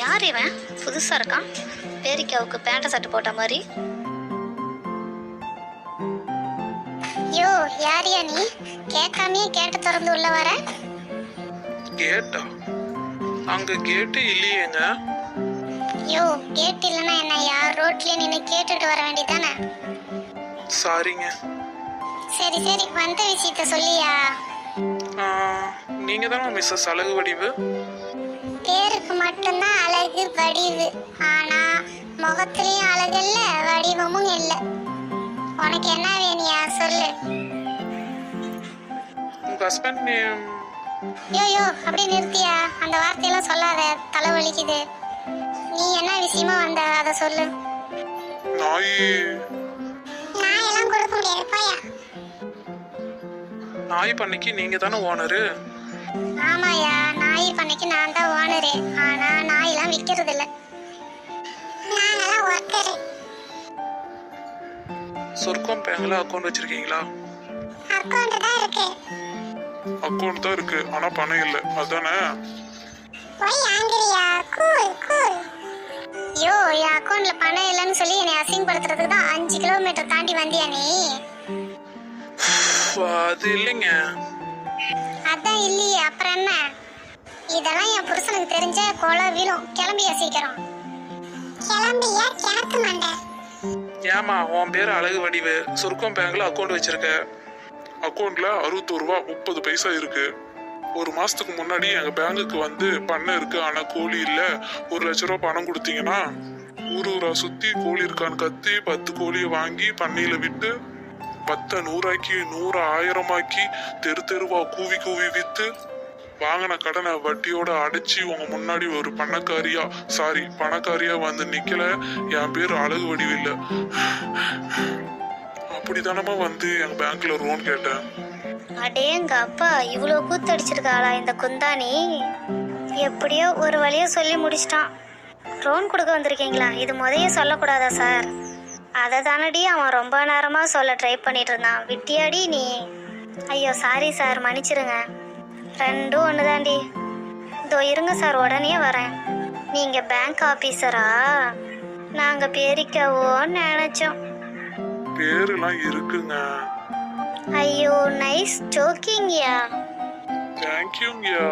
யார் இவன்? புதுசா இருக்கான். பேரிக்காவுக்கு பேண்ட சட்டை போட்ட மாதிரி. யோ யாரியா நீ? கேட்காமே கேட்டு திறந்து உள்ள வர. கேட்டா அங்க கேட்டு இல்லையேங்க. யோ கேட் இல்லைன்னா என்ன யார் ரோட்லயே நின்று கேட்டுட்டு வர வேண்டியதானே சாரிங்க. சரி சரி வந்த விஷயத்த சொல்லியா? நீங்க தானே மிஸ்ஸஸ் அழகு வடிவு. பேருக்கு மட்டும்தான் வடிவு. ஆனா முகத்திலயும் அழகு இல்ல வடிவமும் இல்ல. உனக்கு என்ன வேணியா? சொல்லு. உங்க ஹஸ்பண்ட் நேம்? அப்படியே நிறுத்தியா? அந்த வார்த்தையெல்லாம் சொல்லாத. தலை வலிக்குது. நீ என்ன விஷயமா வந்த? அதை சொல்லு. நாய். நான் எல்லாம் கொடுக்க முடியாது. போயா. நாய் பண்ணைக்கு நீங்க தானே ஓனரு ஆமாயா நாய் பண்ணைக்கு நான் தான் ஓனரு ஆனா நாயெல்லாம் விக்கிறது இல்ல நாங்கெல்லாம் ஒர்க்கரு சொர்க்கம் பேங்க்ல அக்கௌண்ட் வச்சிருக்கீங்களா? அக்கௌண்ட் தான் இருக்கு. அக்கௌண்ட் தான் இருக்கு ஆனா பணம் இல்லை. அதானே? போய் ஆங்கிரியா கூல் கூல் யோ என் அக்கௌண்ட்ல பணம் இல்லைன்னு சொல்லி என்னை அசிங்கப்படுத்துறதுக்கு தான் அஞ்சு கிலோமீட்டர் தாண்டி வந்தியா நீ? அது இல்லைங்க. அதான் இல்லையே அப்புறம் என்ன? இதெல்லாம் என் புருஷனுக்கு தெரிஞ்ச கொலை வீழும் கிளம்பிய சீக்கிரம். கிளம்பியா கிணத்து மண்டை. ஏமா உன் பேர் அழகு வடிவு. சுருக்கம் பேங்க்ல அக்கௌண்ட் வச்சிருக்க. அக்கௌண்ட்ல அறுபத்தோரு ரூபா முப்பது பைசா இருக்கு. ஒரு மாசத்துக்கு முன்னாடி எங்க பேங்குக்கு வந்து பண்ணை இருக்கு ஆனா கோழி இல்ல. ஒரு லட்ச ரூபா பணம் கொடுத்தீங்கன்னா ஊர் ஊரா சுத்தி கோழி இருக்கான்னு கத்தி பத்து கோழியை வாங்கி பண்ணையில விட்டு பத்தை நூறாக்கி நூறு ஆயிரமாக்கி தெரு தெருவா கூவி கூவி வித்து வாங்கின கடனை வட்டியோட அடைச்சி உங்க முன்னாடி ஒரு பணக்காரியா சாரி பணக்காரியா வந்து நிக்கல. என் பேர் அழகு வடிவில்லை. அப்படித்தானமா வந்து என் பேங்க்ல லோன் கேட்டேன். அடேங்க அப்பா இவ்வளோ கூத்தடிச்சிருக்காளா இந்த குந்தானி எப்படியோ ஒரு வழியா சொல்லி முடிச்சிட்டான். லோன் கொடுக்க வந்திருக்கீங்களா? இது முதைய சொல்லக்கூடாதா சார் அதை தானடி அவன் ரொம்ப நேரமா சொல்ல ட்ரை பண்ணிட்டு இருந்தான். விட்டியாடி நீ. ஐயோ சாரி சார் மன்னிச்சிருங்க. ரெண்டும் ஒன்று தாண்டி இதோ இருங்க சார் உடனே வரேன். நீங்க பேங்க் ஆபீசரா நாங்க பேரிக்கவோன்னு நினைச்சோம். பேருலாம் இருக்குங்க. ஐயோ நைஸ் ஜோக்கிங்யா தேங்க்யூங்கய்யா